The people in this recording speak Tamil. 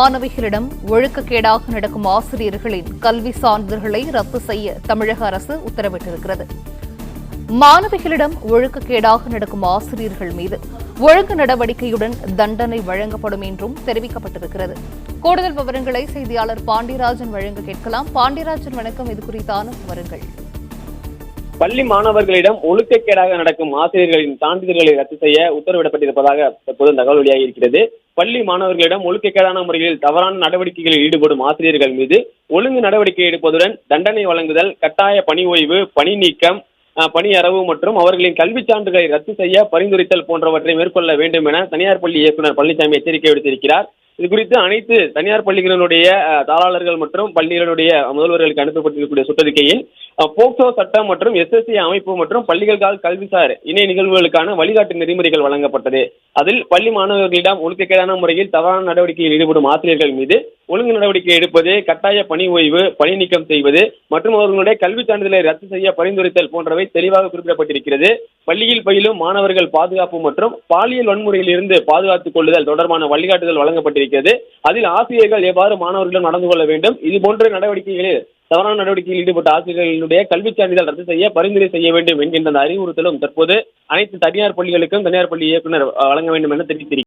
மாணவிகளிடம் ஒழுக்கக்கேடாக நடக்கும் ஆசிரியர்களின் கல்வி சான்றிதழ்களை ரத்து செய்ய தமிழக அரசு உத்தரவிட்டிருக்கிறது. மாணவிகளிடம் ஒழுக்கக்கேடாக நடக்கும் ஆசிரியர்கள் மீது ஒழுங்கு நடவடிக்கையுடன் தண்டனை வழங்கப்படும் என்றும் தெரிவிக்கப்பட்டிருக்கிறது. கூடுதல் விவரங்களை செய்தியாளர் பாண்டியராஜன் வழங்க கேட்கலாம். பாண்டியராஜன் வணக்கம். இது குறித்தான விவரங்கள். பள்ளி மாணவர்களிடம் ஒழுக்கக்கேடாக நடக்கும் ஆசிரியர்களின் சான்றிதழ்களை ரத்து செய்ய உத்தரவிடப்பட்டிருப்பதாக தற்போது தகவல் வெளியாகி இருக்கிறது பள்ளி மாணவர்களிடம் ஒழுக்கக்கேடான முறையில் தவறான நடவடிக்கைகளில் ஈடுபடும் ஆசிரியர்கள் மீது ஒழுங்கு நடவடிக்கை எடுப்பதுடன் தண்டனை வழங்குதல் கட்டாய பணி ஓய்வு பணி நீக்கம் பணியரவு பணி அறவு மற்றும் அவர்களின் கல்விச் சான்றுகளை ரத்து செய்ய பரிந்துரைத்தல் போன்றவற்றை மேற்கொள்ள வேண்டும் என தனியார் பள்ளி இயக்குநர் பழனிசாமி எச்சரிக்கை விடுத்திருக்கிறார். இது குறித்து அனைத்து தனியார் பள்ளிகளினுடைய அஹ், தாளாளர்கள் மற்றும் பள்ளிகளுடைய முதல்வர்களுக்கு அனுப்பப்பட்டிருக்கக்கூடிய சுற்றறிக்கையில் போக்சோ சட்டம் மற்றும் எஸ்எஸ்சி அமைப்பு மற்றும் பள்ளிகளுக்காக கல்விசார் இணைய நிகழ்வுகளுக்கான வழிகாட்டு நெறிமுறைகள் வழங்கப்பட்டது. அதில் பள்ளி மாணவர்களிடம் ஒழுக்கக்கேடான முறையில் தவறான நடவடிக்கையில் ஈடுபடும் ஆசிரியர்கள் மீது ஒழுங்கு நடவடிக்கை எடுப்பது கட்டாய பணி ஓய்வு பணி நீக்கம் செய்வது மற்றும் அவர்களுடைய கல்விச் சான்றிதழை ரத்து செய்ய பரிந்துரைத்தல் போன்றவை தெளிவாக குறிப்பிடப்பட்டிருக்கிறது. பள்ளியில் பயிலும் மாணவர்கள் பாதுகாப்பு மற்றும் பாலியல் வன்முறையில் இருந்து பாதுகாத்துக் கொள்ளுதல் தொடர்பான வழிகாட்டுதல் வழங்கப்பட்டிருக்கிறது. அதில் ஆசிரியர்கள் எவ்வாறு மாணவர்களிடம் நடந்து கொள்ள வேண்டும்? இது போன்ற நடவடிக்கைகளில் தவறான நடவடிக்கையில் ஈடுபட்ட ஆசிரியர்களுடைய கல்விச் சான்றிதழ் ரத்து செய்ய பரிந்துரை செய்ய வேண்டும் என்கின்ற அந்த அறிவுறுத்தலும் தற்போது அனைத்து தனியார் பள்ளிகளுக்கும் தனியார் பள்ளி இயக்குநர் வழங்க வேண்டும் என தெரிவித்திருக்கிறார்.